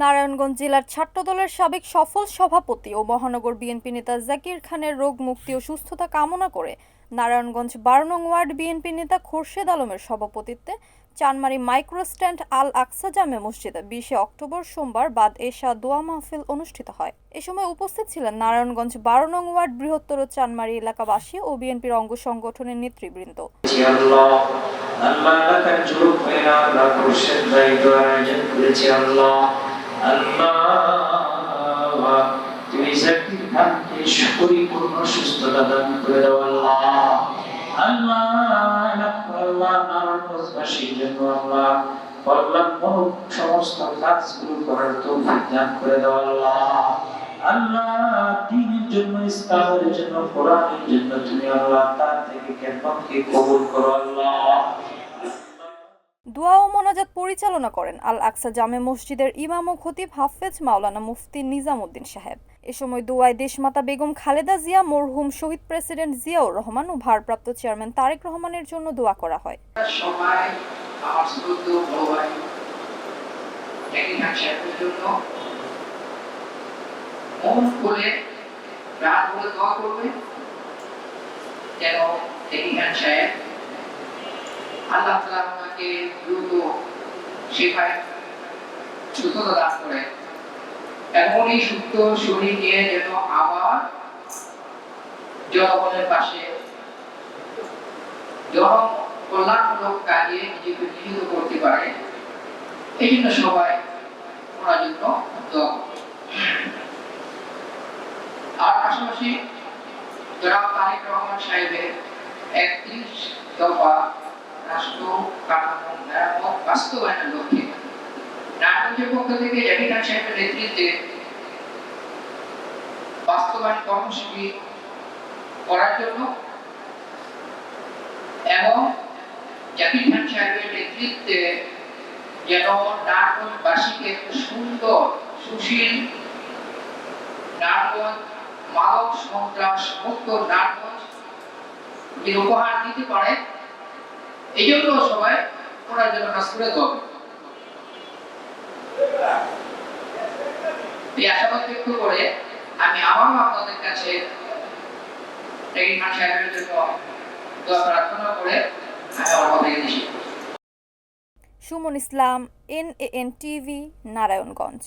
নারায়ণগঞ্জ জেলার ছাত্র দলের সাবেক সফল সভাপতি ও মহানগর বিএনপি নেতা জাকির খানের রোগ মুক্তি ও সুস্থতা কামনা করে নারায়ণগঞ্জ বারো নং ওয়ার্ড বিএনপি নেতা খোরশেদ আলমের সভাপতিত্বে চানমারি মাইক্রো স্ট্যান্ড আল আকসা জামে মসজিদে বিশে অক্টোবর সোমবার বাদ এশা দোয়া মাহফিল অনুষ্ঠিত হয়। এ সময় উপস্থিত ছিলেন নারায়ণগঞ্জ বারো নং ওয়ার্ড বৃহত্তর চানমারি এলাকাবাসী ও বিএনপির অঙ্গ সংগঠনের নেতৃবৃন্দ। আল্লাহ সমস্ত কাজগুলো করার তৌফিক দান করে দাও আল্লাহ আল্লাহ দ্বীনের জন্য ইসলামের জন্য কোরআনের জন্য তুমি আল্লাহ তার থেকে খেদমতকে কবুল করো আল্লাহ দোয়া মোনাজাত পরিচালনা করেন আল আকসা জামে মসজিদের ইমাম ও খতিব হাফেজ মাওলানা মুফতি নিজামুদ্দিন সাহেব। এ সময় দোয়ায় দেশমাতা বেগম খালেদা জিয়া, মরহুম শহীদ প্রেসিডেন্ট জিয়াউর রহমান ও ভারপ্রাপ্ত চেয়ারম্যান তারেক রহমানের জন্য দোয়া করা হয়। আল্লাহ তালা দ্রুত শেখায় সুস্থতা দান করে। এমনই সুস্থ শরীর নিয়ে যেন আবার জনগণের পাশে জন কল্যাণমূলক কাজে নিজেকে নিয়োজিত করতে পারে, এই জন্য সবাই ওনার জন্য দোয়া আর পাশাপাশি জনাব তারেক রহমান সাহেবের একত্রিশ দফা বাস্তবায়নের লক্ষ্যে নারায়ণগঞ্জের পক্ষ থেকে করার জন্য এবং জাকির খান সাহেবের নেতৃত্বে যেন সুন্দর, সুশীল নারায়ণগঞ্জ মাদক সন্ত্রাস মুক্ত নারায়ণগঞ্জ উপহার দিতে পারে। এই জন্য সবাই ওনার জন্য কাজ করে তো। করে আমি আবারও আপনাদের কাছে এই প্রার্থনা করে আমি আমার Suman Islam N N TV, Narayanganj.